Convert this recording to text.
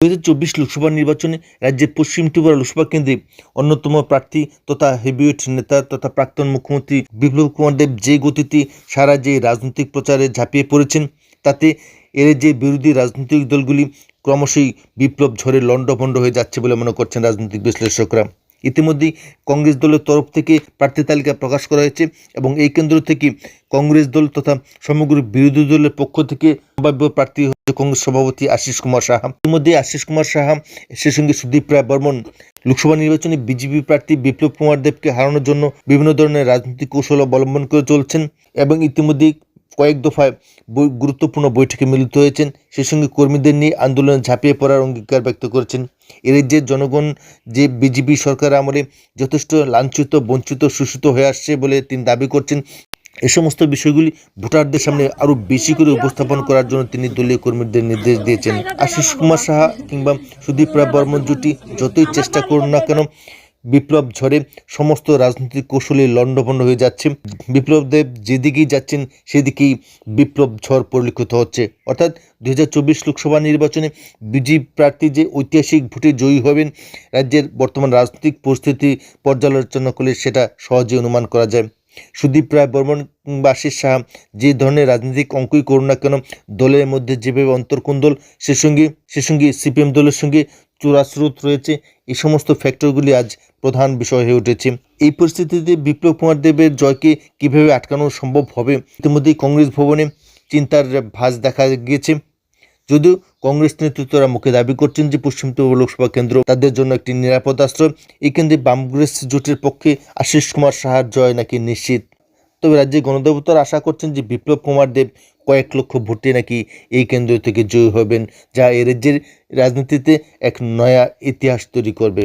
দু হাজার চব্বিশ লোকসভা নির্বাচনে রাজ্যের পশ্চিম ত্রিপুরা লোকসভা কেন্দ্রে অন্যতম প্রার্থী তথা হেভিওয়েট নেতা তথা প্রাক্তন মুখ্যমন্ত্রী বিপ্লব কুমার দেব যে গতিতে সারা যে রাজনৈতিক প্রচারে ঝাঁপিয়ে পড়েছেন, তাতে এর যে বিরোধী রাজনৈতিক দলগুলি ক্রমশই বিপ্লব ঝড়ে লণ্ডভণ্ড হয়ে যাচ্ছে বলে মনে করছেন রাজনৈতিক বিশ্লেষকরা। ইতিমধ্যেই কংগ্রেস দলের তরফ থেকে প্রার্থী তালিকা প্রকাশ করা হয়েছে এবং এই কেন্দ্র থেকে কংগ্রেস দল তথা সমগ্র বিরোধী দলের পক্ষ থেকে সম্ভাব্য প্রার্থী কংগ্রেস সভাপতি আশিস কুমার সাহা। ইতিমধ্যে আশিস কুমার সাহা সে সঙ্গে সুদীপ রায় বর্মন লোকসভা নির্বাচনে বিজেপি প্রার্থী বিপ্লব কুমার দেবকে হারানোর জন্য বিভিন্ন ধরনের রাজনৈতিক কৌশল অবলম্বন করে চলছেন এবং ইতিমধ্যেই কয়েক দফায় গুরুত্বপূর্ণ বৈঠকে মিলিত হয়েছেন। সেই সঙ্গে কর্মীদের নিয়ে আন্দোলনে ঝাঁপিয়ে পড়ার অঙ্গীকার ব্যক্ত করেছেন। এর যে জনগণ যে বিজেপি সরকার আমলে যথেষ্ট লাঞ্ছিত, বঞ্চিত, শোষিত হয়ে আসছে বলে তিনি দাবি করছেন। এ সমস্ত বিষয়গুলি ভোটারদের সামনে আরও বেশি করে উপস্থাপন করার জন্য তিনি দলীয় কর্মীদের নির্দেশ দিয়েছেন। আশিস কুমার সাহা কিংবা সুদীপ রায় বর্মন জুটি যতই চেষ্টা করুন না কেন, বিপ্লব ঝড়ে সমস্ত রাজনৈতিক কৌশলে লণ্ডভণ্ড হয়ে যাচ্ছে। বিপ্লব দেব যেদিকেই যাচ্ছেন, সেদিকেই বিপ্লব ঝড় পরিলক্ষিত হচ্ছে। অর্থাৎ দুই হাজার চব্বিশ লোকসভা নির্বাচনে বিজেপি প্রার্থী যে ঐতিহাসিক ভোটে জয়ী হবেন, রাজ্যের বর্তমান রাজনৈতিক পরিস্থিতি পর্যালোচনা করলে সেটা সহজে অনুমান করা যায়। সুদীপ রায়, বর্মন কিংবা আশিস সাহা, যে ধরনের রাজনৈতিক অঙ্কই করুন না কেন, দলের মধ্যে যেভাবে অন্তর্কুন্দল সে সঙ্গে সে সঙ্গে সিপিএম দলের সঙ্গে চূড়াস্রোত রয়েছে, এই সমস্ত ফ্যাক্টরগুলি আজ প্রধান বিষয় হয়ে উঠেছে। এই পরিস্থিতিতে বিপ্লব কুমার দেবের জয়কে কীভাবে আটকানো সম্ভব হবে? ইতিমধ্যেই কংগ্রেস ভবনে চিন্তার ভাঁজ দেখা গিয়েছে। যদিও কংগ্রেস নেতৃত্বরা মুখে দাবি করছেন যে পশ্চিম ত্রিপুরা লোকসভা কেন্দ্র তাদের জন্য একটি নিরাপদ আশ্রয়, এই কেন্দ্রে বামগ্রেস জোটের পক্ষে আশিস কুমার সাহার জয় নাকি নিশ্চিত? তবে রাজ্যে গণদেবতারা আশা করছেন যে বিপ্লব কুমার দেব কয়েক লক্ষ ভোটে নাকি এই কেন্দ্র থেকে জয়ী হবেন, যা এ রাজ্যের রাজনীতিতে এক নয়া ইতিহাস তৈরি করবে।